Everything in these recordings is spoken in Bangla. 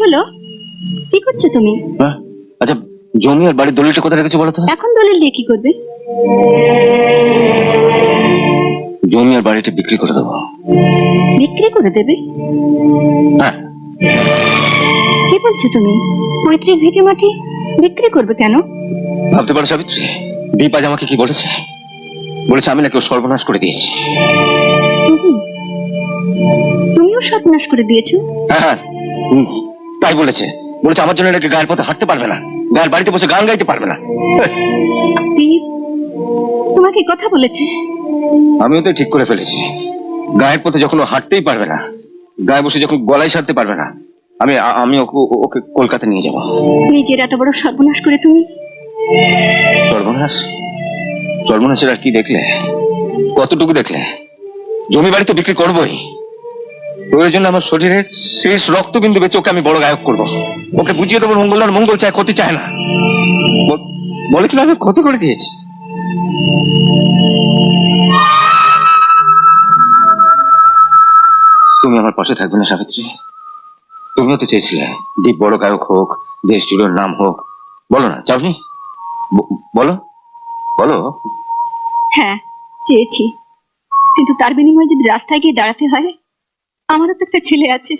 হলো? কি করছ তুমি? হ্যাঁ আচ্ছা জমি আর বাড়ির দলিলটা কোথায় রেখেছো বলো তো? এখন দলিল দিয়ে কি করবে? জমি আর বাড়িটা বিক্রি করে দেবো। বিক্রি করে দেবে? হ্যাঁ। কি বলছো তুমি? পৈতৃক ভিটে মাটি বিক্রি করবে কেন? ভাবতে পারো সাবিত্রী দীপ আজ আমাকে কি বলেছে? বলেছে আমি নাকি ওর সর্বনাশ করে দিয়েছি। তুমি? তুমিও সর্বনাশ করে দিয়েছ? হ্যাঁ হ্যাঁ তাই বলেছে। বলেছে আমার জন্য নাকি গায়ের পথে হাঁটতে পারবে না। গায়ের বাড়িতে বসে গান গাইতে পারবে না। তোমাকে কথা বলেছে। আমিও তো ঠিক করে ফেলেছি। গায়ের পথে যখন হাঁটতেই পারবে না গায়ে বসে যখন গলায় সারতে পারবে না আমি আমি ওকে ওকে কলকাতা নিয়ে যাব। নিজের এত বড় সর্বনাশ করে তুমি। সর্বনাশ? সর্বনাশের আর কি দেখলে? কতটুকু দেখলে? জমি বাড়ি তো বিক্রি করবোই। প্রয়োজন আমার শরীরের শেষ রক্তবিন্দু বেঁচে ওকে আমি বড় গায়ক করব। ওকে বুঝিয়ে দেবো মঙ্গল মঙ্গল চায়, ক্ষতি চায় না। বল- কিনা আমি ক্ষতি করে দিয়েছি। তুমি আমার পাশে থাকবে না, সাবিত্রী। তুমিও তো চেয়েছিলে, দীপ বড় গায়ক হোক, দেশ জুড়ে ওর নাম হোক। বলো না চাওনি বলো। বলো। হ্যাঁ চেয়েছি। কিন্তু তার বিনিময়ে যদি রাস্তায় গিয়ে দাঁড়াতে হয়? আমারও তো একটা ছেলে আছে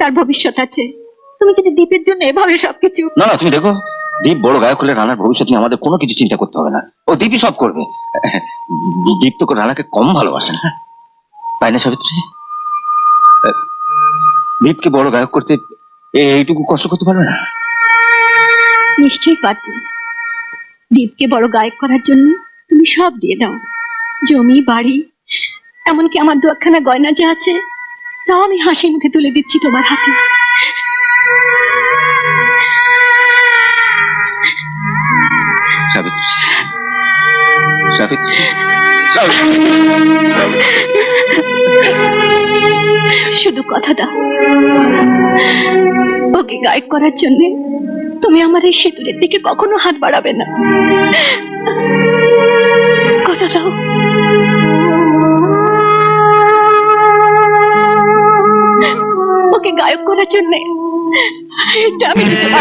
তার ভবিষ্যৎ আছে। তুমি যদি দ্বীপের জন্য এভাবে সবকিছু না না তুমি দেখো দীপ বড় গায়ক হলে রানার ভবিষ্যৎ নিয়ে আমাদের কোনো কিছু চিন্তা করতে হবে না। ও দীপই সব করবে। দীপ তো রানাকে কম ভালোবাসে না। তাই না সাবিত্রী? দীপকে বড় গায়ক করতে এইটুকু কষ্ট করতে পারবে না? নিশ্চয়ই পারব। দীপকে বড় গায়ক করার জন্য তুমি সব দিয়ে দাও। জমি বাড়ি এমনকি আমার দুয়াখানা গয়না যা আছে তাও আমি হাসি মুখে তুলে দিচ্ছি তোমার হাতে। সাবিত্রী সাবিত্রী সাবিত্রী। শুধু কথা দাও। ওকে গায়ক করার জন্য তুমি আমার এই সেতুরের দিকে কখনো হাত বাড়াবে না। ওকে গায়ক করার জন্য এটা আমি না।